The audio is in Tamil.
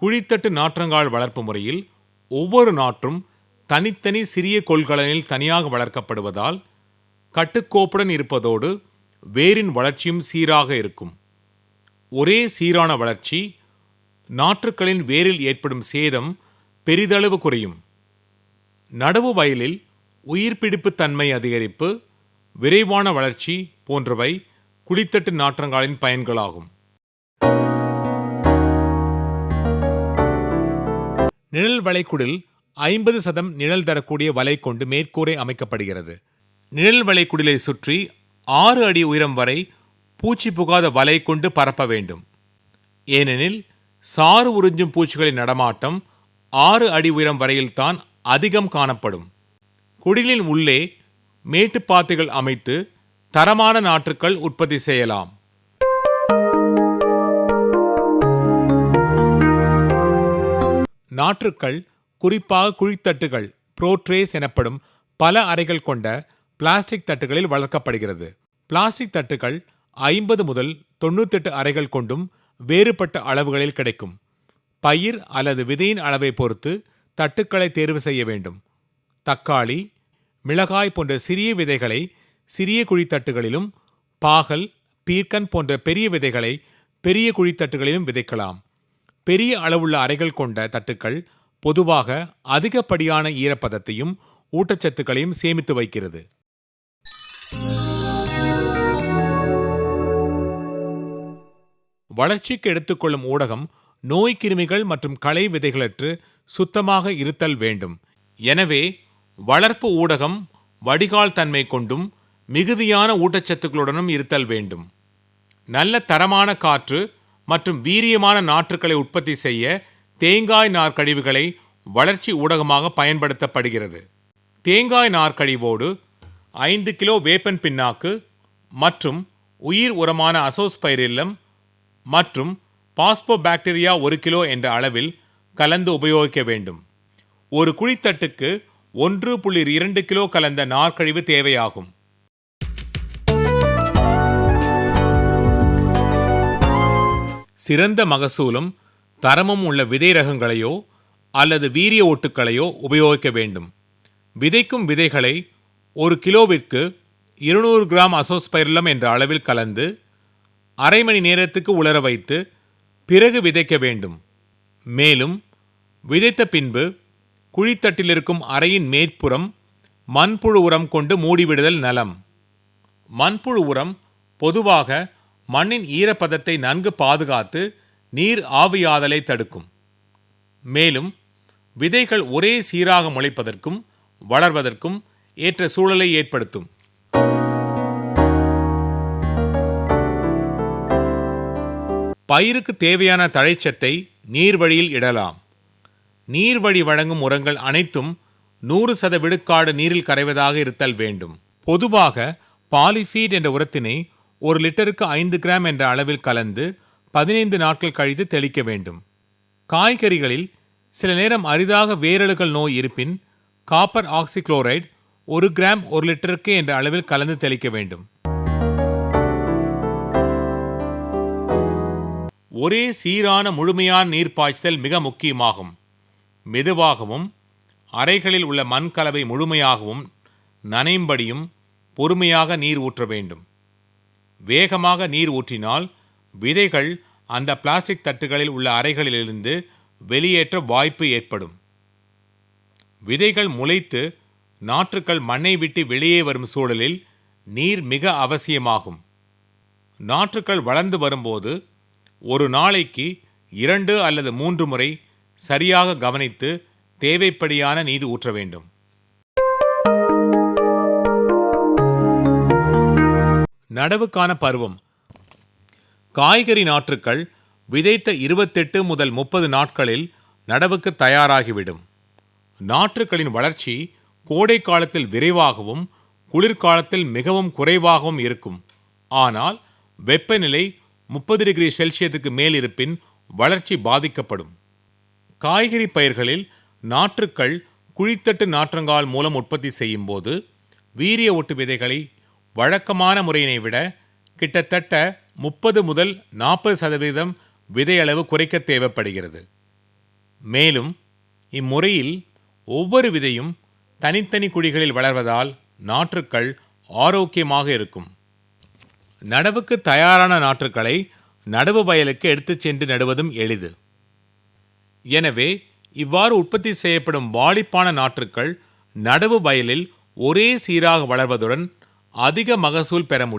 குழித்தட்டு நாற்றங்கால் வளர்ப்பு முறையில் ஒவ்வொரு நாற்றும் தனித்தனி சிறிய கொள்கலனில் தனியாக வளர்க்கப்படுவதால் கட்டுக்கோப்புடன் இருப்பதோடு வேரின் வளர்ச்சியும் சீராக இருக்கும். ஒரே சீரான வளர்ச்சி நாற்றுக்களின் வேரில் ஏற்படும் சேதம் பெரிதளவு குறையும். நடவு வயலில் உயிர்ப்பிடிப்பு தன்மை அதிகரிப்பு விரைவான வளர்ச்சி போன்றவை குழித்தட்டு நாற்றங்காலின் பயன்களாகும். நிழல் வளைக்குடில் ஐம்பது சதம் நிழல் தரக்கூடிய வலை கொண்டு மேற்கூரை அமைக்கப்படுகிறது. நிழல் வளைக்குடிலை சுற்றி ஆறு அடி உயரம் வரை பூச்சி புகாத வலை கொண்டு பரப்ப வேண்டும். ஏனெனில் சாறு உறிஞ்சும் பூச்சிகளின் நடமாட்டம் ஆறு அடி உயரம் வரையில்தான் அதிகம் காணப்படும். குடிலின் உள்ளே மேட்டுப்பாத்தைகள் அமைத்து தரமான நாற்றுக்கள் உற்பத்தி செய்யலாம். நாற்றுக்கள் குறிப்பாக குழித்தட்டுகள் புரோட்ரேஸ் எனப்படும் பல அறைகள் கொண்ட பிளாஸ்டிக் தட்டுகளில் வளர்க்கப்படுகிறது. பிளாஸ்டிக் தட்டுகள் ஐம்பது முதல் தொண்ணூத்தெட்டு அறைகள் கொண்டும் வேறுபட்ட அளவுகளில் கிடைக்கும். பயிர் அல்லது விதையின் அளவை பொறுத்து தட்டுக்களை தேர்வு செய்ய வேண்டும். தக்காளி மிளகாய் போன்ற சிறிய விதைகளை சிறிய குழித்தட்டுகளிலும் பாகல் பீர்க்கன் போன்ற பெரிய விதைகளை பெரிய குழித்தட்டுகளிலும் விதைக்கலாம். பெரிய அளவுள்ள அறைகள் கொண்ட தட்டுக்கள் பொதுவாக அதிகப்படியான ஈரப்பதத்தையும் ஊட்டச்சத்துக்களையும் சேமித்து வைக்கிறது. வளர்ச்சிக்கு எடுத்துக்கொள்ளும் ஊடகம் நோய் கிருமிகள் மற்றும் களை விதைகளற்று சுத்தமாக இருத்தல் வேண்டும். எனவே வளர்ப்பு ஊடகம் வடிகால் தன்மை கொண்டும் மிகுதியான ஊட்டச்சத்துக்களுடனும் இருத்தல் வேண்டும். நல்ல தரமான காற்று மற்றும் வீரியமான நாற்றுக்களை உற்பத்தி செய்ய தேங்காய் நார்கழிவுகளை வளர்ச்சி ஊடகமாக பயன்படுத்தப்படுகிறது. தேங்காய் நார்கழிவோடு ஐந்து கிலோ வேப்பன் பின்னாக்கு மற்றும் உயிர் உரமான அசோஸ்பைரில்லம் மற்றும் பாஸ்போபாக்டீரியா ஒரு கிலோ என்ற அளவில் கலந்து உபயோகிக்க வேண்டும். ஒரு குழித்தட்டுக்கு ஒன்று புள்ளி இரண்டு கிலோ கலந்த நார்க்கழிவு தேவையாகும். சிறந்த மகசூலும் தரமும் உள்ள விதை ரகங்களையோ அல்லது வீரிய ஓட்டுக்களையோ உபயோகிக்க வேண்டும். விதைக்கும் விதைகளை ஒரு கிலோவிற்கு இருநூறு கிராம் அசோஸ்பைரலம் என்ற அளவில் கலந்து அரை மணி நேரத்துக்கு உலர வைத்து பிறகு விதைக்க வேண்டும். மேலும் விதைத்த பின்பு குழித்தட்டில் இருக்கும் அறையின் மேற்புறம் மண்புழு உரம் கொண்டு மூடிவிடுதல் நலம். மண்புழு உரம் பொதுவாக மண்ணின் ஈரப்பதத்தை நன்கு பாதுகாத்து நீர் ஆவியாதலை தடுக்கும். மேலும் விதைகள் ஒரே சீராக முளைப்பதற்கும் வளர்வதற்கும் ஏற்ற சூழலை ஏற்படுத்தும். பயிருக்கு தேவையான தழைச்சத்தை நீர் வழியில் இடலாம். நீர் வழி வழங்கும் உரங்கள் அனைத்தும் நூறு சத விழுக்காடு நீரில் கரைவதாக இருத்தல் வேண்டும். பொதுவாக பாலிஃபீட் என்ற உரத்தினை ஒரு லிட்டருக்கு ஐந்து கிராம் என்ற அளவில் கலந்து பதினைந்து நாட்கள் கழித்து தெளிக்க வேண்டும். காய்கறிகளில் சில நேரம் அரிதாக வேரழுகள் நோய் இருப்பின் காப்பர் ஆக்சிக்ளோரைடு ஒரு கிராம் ஒரு லிட்டருக்கு என்ற அளவில் கலந்து தெளிக்க வேண்டும். ஒரே சீரான முழுமையான நீர் பாய்ச்சல் மிக முக்கியமாகும். மெதுவாகவும் அறைகளில் உள்ள மண் கலவை முழுமையாகவும் நனையும்படியும் பொறுமையாக நீர் ஊற்ற வேண்டும். வேகமாக நீர் ஊற்றினால் விதைகள் அந்த பிளாஸ்டிக் தட்டுகளில் உள்ள அறைகளிலிருந்து வெளியேற்ற வாய்ப்பு ஏற்படும். விதைகள் முளைத்து நாற்றுக்கள் மண்ணை விட்டு வெளியே வரும் சூழலில் நீர் மிக அவசியமாகும். நாற்றுக்கள் வளர்ந்து வரும்போது ஒரு நாளைக்கு இரண்டு அல்லது மூன்று முறை சரியாக கவனித்து தேவைப்படியான நீர் ஊற்ற வேண்டும். நடவுக்கான பருவம். காய்கறி நாற்றுக்கள் விதைத்த இருபத்தெட்டு முதல் முப்பது நாட்களில் நடவுக்கு தயாராகிவிடும். நாற்றுக்களின் வளர்ச்சி கோடை காலத்தில் விரைவாகவும் குளிர்காலத்தில் மிகவும் குறைவாகவும் இருக்கும். ஆனால் வெப்பநிலை முப்பது டிகிரி செல்சியத்துக்கு மேல் இருப்பின் வளர்ச்சி பாதிக்கப்படும். காய்கறி பயிர்களில் நாற்றுக்கள் குழித்தட்டு நாற்றங்கால் மூலம் உற்பத்தி செய்யும் போது வீரிய ஒட்டு விதைகளை வழக்கமான முறையினை விட கிட்டத்தட்ட முப்பது முதல் நாற்பது சதவீதம் விதையளவு குறைக்க தேவைப்படுகிறது. மேலும் இம்முறையில் ஒவ்வொரு விதையும் தனித்தனி குழிகளில் வளர்வதால் நாற்றுக்கள் ஆரோக்கியமாக இருக்கும். நடவுக்கு தயாரான நாற்றுக்களை நடவு வயலுக்கு எடுத்துச் சென்று நடுவதும் எளிது. எனவே இவ்வாறு உற்பத்தி செய்யப்படும் வாளிப்பான நாற்றுக்கள் நடவு வயலில் ஒரே சீராக வளர்வதுடன் அதிக மகசூல் பெற முடியும்.